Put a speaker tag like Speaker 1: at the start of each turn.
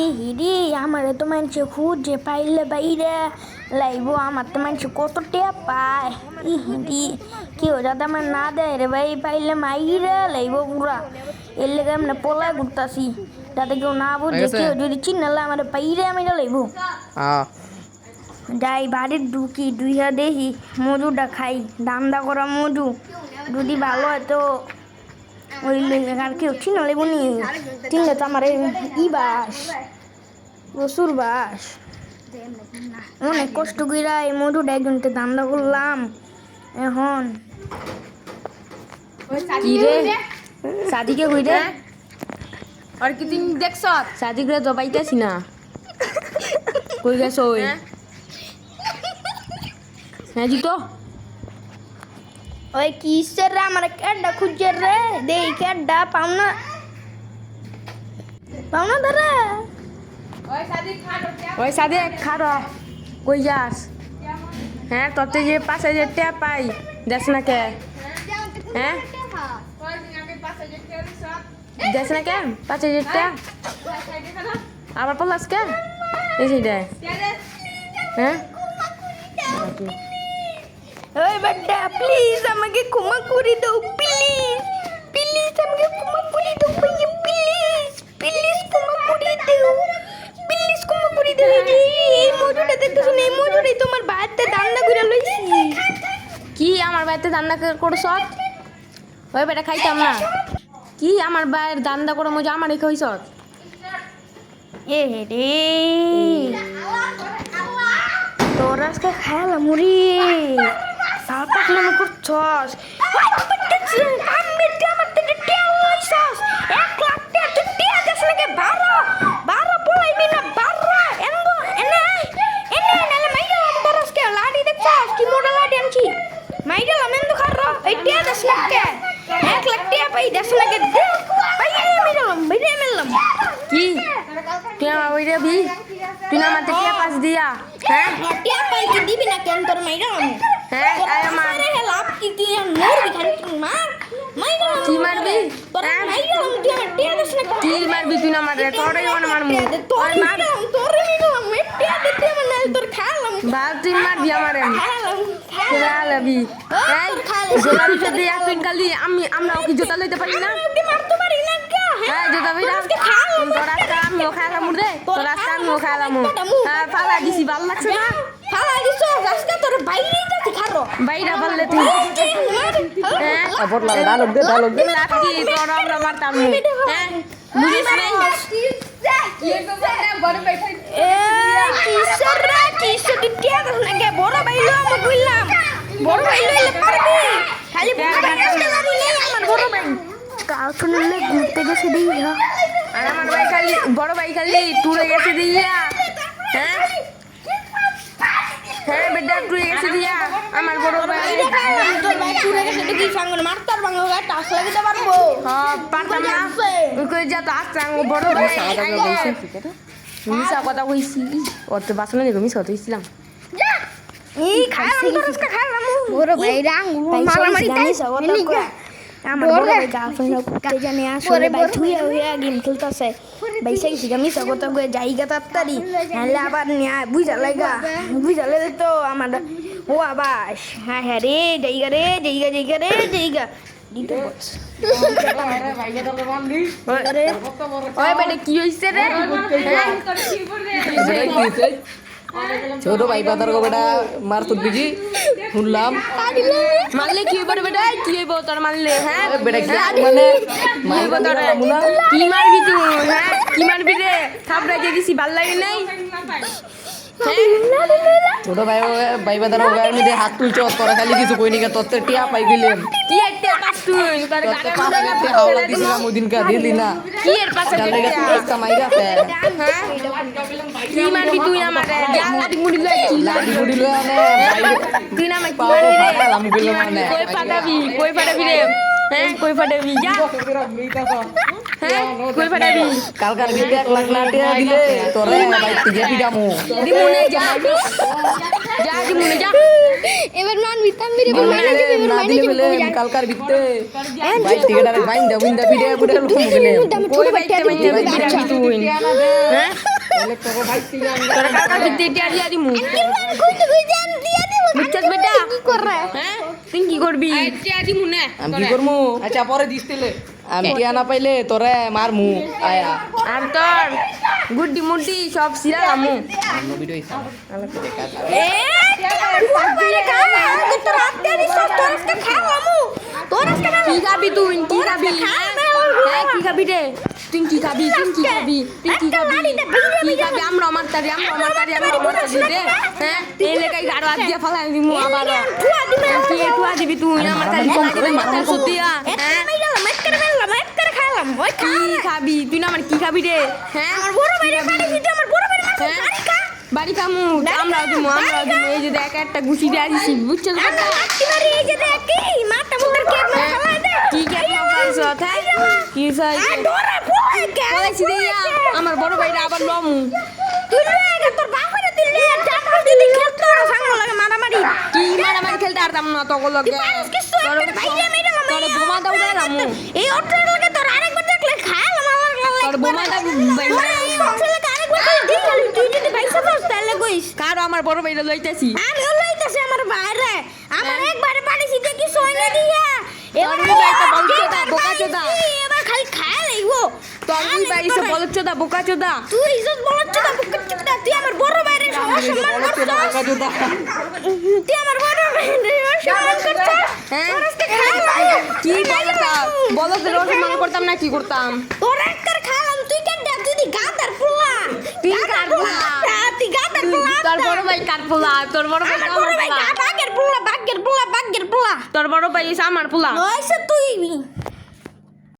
Speaker 1: ই হিরি আমার তো মানুষে খুঁজে পাইলে বাইরে। লাইব আমার তো মানুষ কত টেয়া পায়। ই কেউ যাতে আমার না দেয় রে ভাই পাইলে মাইরে লাইব পুরা। এর লেগে আমরা পলায় ঘুরতাছি যাতে কেউ না বুঝে? কেউ যদি চিনালে আমার পাইরে আমি লাইব।
Speaker 2: হ্যাঁ
Speaker 1: যাই বাড়ির ঢুকি দুইয়া দেখি মজুটা খাই দান্দা করা মজু যদি ভালো হয় তো লেবো নি চিনলে তো আমার এই ই বাস অনেক কষ্ট কইরা এই মজুটা একজনকে দান্দা করলাম। এখন।
Speaker 2: কি রে? সাদিকে কই রে?
Speaker 3: আর কি তুই দেখছ?
Speaker 2: সাদিক রে তো পাইতেছি না। কই গেছ ওই? হ্যাঁ জিতো।
Speaker 1: ওই কিসের রে? আমার ক্যাডটা খুঁজছে রে? দেই ক্যাডটা পাও না পাও না দাদা
Speaker 3: ওই সাদি খাটো
Speaker 2: ওই সাদে খারো কই যাস? হ্যাঁ তোতে যে পাশে যে ট্যাপ পাই দেখ না কে? হ্যাঁ? দেখ না কে? পাশে যে ট্যাপ আবার পলাস কে? এই হ্যাঁ?
Speaker 1: ওই বেটা প্লিজ আমাকে ক্ষমা করে দাও প্লিজ প্লিজ আমাকে ক্ষমা করে দাও ভাইয়া প্লিজ প্লিজ ক্ষমা করে দাও তোমার বাড়িতে দান্না করে
Speaker 2: কি আমার বাড়িতে দান্দা করছ ওই বেটা খাইতাম না কি আমার বাইরের দান্দা করে মজা আমার রেখে হইছ
Speaker 1: এ রে তোর আজকে খেয়াল মুড়ি মনে করছস কি?
Speaker 2: তুই আমার ওই রেবি তুই আমার থেকে পাস দিয়া হ্যাঁ?
Speaker 1: টিয়া পাই কি দিবি না কেন তোর মাইরাম
Speaker 2: হ্যাঁ
Speaker 1: লাভ কি তুই খালি তুই
Speaker 2: মারবি? হ্যাঁ?
Speaker 1: মাইরাম তুই আমার টিয়া দিস না
Speaker 2: কি মারবি তুই না মারে তোরাই মারমু
Speaker 1: তোর
Speaker 2: মার
Speaker 1: মাইরাম তোর মাইরাম মে দিতে আমার তোর খালাম
Speaker 2: বাল তুই মারবি আমারে
Speaker 1: খালাম
Speaker 2: এই জোতার সাথে এক কালি আমি আমরা কি জোতা লইতে পারি না।
Speaker 1: মারতে পারি না
Speaker 2: হ্যাঁ জোতা বিরা তোর আজকে আমিও খাইলাম রে। তোর আজকে আমিও খাইলাম হ্যাঁ পালা দিছি ভালো লাগছে না
Speaker 1: ফালা দিছ আজকে তোর বাইরেই তো খারো
Speaker 2: বাইরা পারলে তুই হ্যাঁ?
Speaker 4: ডায়লগ দে ডায়লগ দে
Speaker 2: লাকি তোর আমরা মারতাম হ্যাঁ বুঝিস নাই
Speaker 1: ঘুরতে গেছে দিয়া
Speaker 2: আর আমার ভাই খালি বড় ভাই খালি টুরে গেছে দিয়া হ্যাঁ? হ্যাঁ বেটা টুরে গেছে দিয়া আমার বড় ভাই।
Speaker 1: তোর ভাই পুরে গেছে তুই কি সঙ্গে মারতার বাংলা গায়ে টাস লাগাতে পারব?
Speaker 2: হ্যাঁ পারতাম না। ওই কই যা তো আমার বড় ভাই। মিশা কথা কইছি ওর তো বাসনে দেখো মিশা হইছিলাম
Speaker 1: এই খাইলাম তোর আজকে খাইলাম বড় ভাই রাঙ্গু মারামারি তাই আমার বড় ভাই গার্লফ্রেন্ড করতে জানে আসলে ভাই থুইয়া হইয়া গেম খেলতাছে ভাই সেই সিগা মিশা কথা কয়ে জায়গা তাড়াতাড়ি নাহলে আবার নিয়া বুঝা লাগা বুঝা লাগে তো আমার ও আবাস হ্যাঁ হ্যাঁ রে জায়গা রে জায়গা জায়গা রে জায়গা
Speaker 2: কি হইছে রে হ্যাঁ?
Speaker 4: ছোট ভাই পাতার গো বেটা মার তুল বিজি শুনলাম।
Speaker 2: মারলে কি হইব বেটা? কি হইব তোর মারলে? হ্যাঁ?
Speaker 4: বেটা কি মানে
Speaker 2: মারব তোরে? কি মারবি তুই? হ্যাঁ? কি মারবি রে? থাপড়া দিছি ভালো লাগে নাই?
Speaker 4: ছোট ভাই ভাই বাদার গায়ের মধ্যে হাত তুলছ তোরা খালি কিছু কই নিকা তোর টিয়া পাই গেলেন
Speaker 2: কি একটা পাস তুই তোর
Speaker 4: হাজার টাকা হাওলা দিছিলাম ওই দিনকা দিলি না।
Speaker 2: কি এর পাশে
Speaker 4: যার লেগে তুই আজকে মাইরা
Speaker 2: হ্যাঁ কি মারবি তুই আমারে যা লাঠি মুড়ি লই কি
Speaker 4: গুড়ি লয়ে আনে ভাই
Speaker 2: তুই না আমাকে কি মারবি রে
Speaker 4: ফাটালাম গেলো মানে
Speaker 2: কই ফাটাবি কই ফাটাবি রে হ্যাঁ? কই ফাটাবি? যা। হ্যাঁ? কই ফাটাবি?
Speaker 4: কালকার দিতে এক লাখ টিয়া দিলে তোরে ভাই তিগে পিটামু।
Speaker 2: দিমুনে যা। যা দিমুনে যা।
Speaker 1: এবার মানবি তাম্বিরে এবার মাইনে দিবি এবার
Speaker 4: না
Speaker 1: মাইনে
Speaker 4: দিলে
Speaker 1: দিবি
Speaker 4: বলে কালকার বিতে ভাই টিকেট আর বাইন্দা বুইন্দা পিড়ে পুরে লোক গেলে।
Speaker 1: ছোট বাইটা দিবি
Speaker 2: ভাই দিবি তুই? হ্যাঁ?
Speaker 4: ভাই
Speaker 2: তোরা কাকা দিতে টিয়া দিয়া দিমু।
Speaker 1: কইতে কইতে আন দিয়া
Speaker 2: বেটা
Speaker 1: কি করে
Speaker 2: হ্যাঁ তুই কি করবি? টিয়া দিমু না
Speaker 4: আমি কি করমু? আচ্ছা পরে দিস আমি টিয়া না পাইলে তোরে মারমু। আয়া।
Speaker 2: আর তোর গুড্ডি মুড্ডি সব সিরা আমু
Speaker 4: অন্য ভিডিও ইসা
Speaker 1: এ বাইরে খালা তোর আত্মীয় দিছ তোর আজকে খালামু তোর আজকে
Speaker 2: কি খাবি তুই কি খাবি হ্যাঁ কি খাবি রে? তুই খাবি তুই খাবি তুই খাবি কি খাবি আমরা আমার তারি আমরা আমার তারি আমরা আমার তারি দে হ্যাঁ? এই লেগাই গাড়ো আজ দিয়া ফালাই দিমু আবার।
Speaker 1: দিবে
Speaker 2: কি ঠুয়া দিবি তুই আমার তারি ফালাই মাথা সুতিয়া হ্যাঁ?
Speaker 1: করে করে
Speaker 2: কি খাবি? তুই না আমার কি খাবি রে? হ্যাঁ?
Speaker 1: আমার বড় বাইরে পানি দিতে আমার বড় বাইরে
Speaker 2: হ্যাঁ?
Speaker 1: বাড়ি খা।
Speaker 2: বাড়ি কামু আমরা দিমু আমরা দিমু। এই যে দেখ একটা গুছি দিয়ে আসিস বুঝছিস
Speaker 1: আমি মারি এই যে দেখ কি মাথা মুন্ডার কেক মেরে ফেলাই দে
Speaker 2: কি কে হ্যাঁ কি আমার বড় ভাইরা আবার লমু।
Speaker 1: তোর বাপরে দিলি চাকরি দিলি খেলতো আর সাঙ্গ লাগে মারামারি।
Speaker 2: কি মারামারি খেলতে পারতাম না তখন লগে তোর বোমা দাও রামু।
Speaker 1: এই অট্টার লাগে তোর আরেকবার দেখলে খাইলাম আমার
Speaker 2: তোর বোমা দাও কারও আমার বড় ভাইরা লইতেছি।
Speaker 1: আমি লইতাছে আমার বাইরে। আমার একবারে পানি সিটে কি সই না দিয়া?
Speaker 2: তোর দুই বলচোদা, বোকাচোদা।
Speaker 1: এবার খালি খায় লাইবো
Speaker 2: তোর দুই বলচোদা বোকা
Speaker 1: তুই ইজ্জত বলছদা বুকছদা তুই আমার বড় বাইরে সম্মান করছস। তুই আমার বড় বাইরে সম্মান করছস।
Speaker 2: হ্যাঁ?
Speaker 1: খাইলাম
Speaker 2: কি বলতা বলো রোজ করতাম না কি করতাম?
Speaker 1: তোর একবার খাইলাম তুই কেন তুই গাদার পোলা।
Speaker 2: তুই কার পোলা?
Speaker 1: তুই গাদার পোলা
Speaker 2: তোর বড় ভাই কার পোলা? তোর বড় ভাই
Speaker 1: ভাই পোলা? বাগের পোলা বাগের পোলা।
Speaker 2: তোর বড় ভাই হইছে আমার পোলা।
Speaker 1: নয়সে তুই।